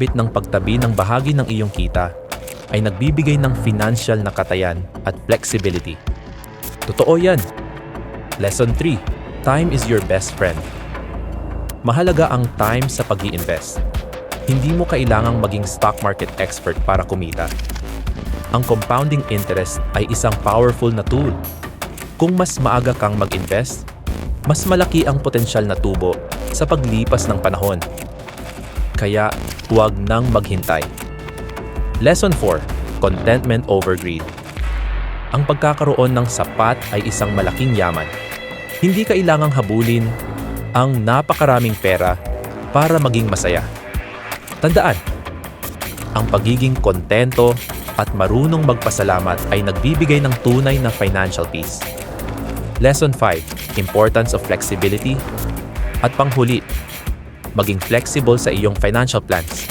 bit ng pagtabi ng bahagi ng iyong kita ay nagbibigay ng financial na katayan at flexibility. Totoo yan. Lesson 3. Time is your best friend. Mahalaga ang time sa pag invest Hindi mo kailangang maging stock market expert para kumita. Ang compounding interest ay isang powerful na tool. Kung mas maaga kang mag-invest, mas malaki ang potensyal na tubo sa paglipas ng panahon. Kaya huwag nang maghintay. Lesson 4. Contentment over greed. Ang pagkakaroon ng sapat ay isang malaking yaman. Hindi kailangang habulin ang napakaraming pera para maging masaya. Tandaan, ang pagiging kontento at marunong magpasalamat ay nagbibigay ng tunay na financial peace. Lesson 5. Importance of flexibility. At panghuli, maging flexible sa iyong financial plans.